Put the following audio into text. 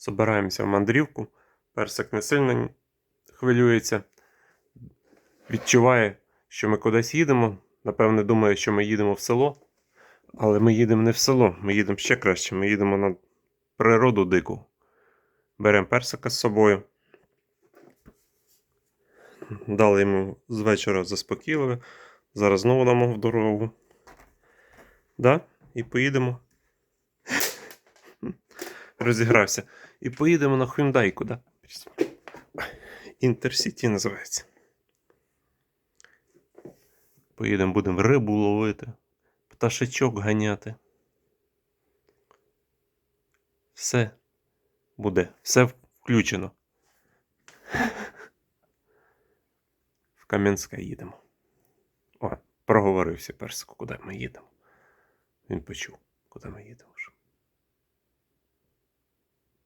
Собираємося в мандрівку. Персик не сильно хвилюється. Відчуває, що ми кудись їдемо. Напевне, думає, що ми їдемо в село. Але ми їдемо не в село, ми їдемо ще краще. Ми їдемо на природу дику. Беремо персика з собою. Дали йому з вечора заспокійливе. Зараз знову дамо в дорогу. Да? І поїдемо. Розігрався. І поїдемо на Hyundai куди? Інтерсіті називається. Поїдемо, будемо рибу ловити, пташечок ганяти. Все буде, все включено. В Кам'янське їдемо. О, проговорився персику, куди ми їдемо. Він почув, куди ми їдемо.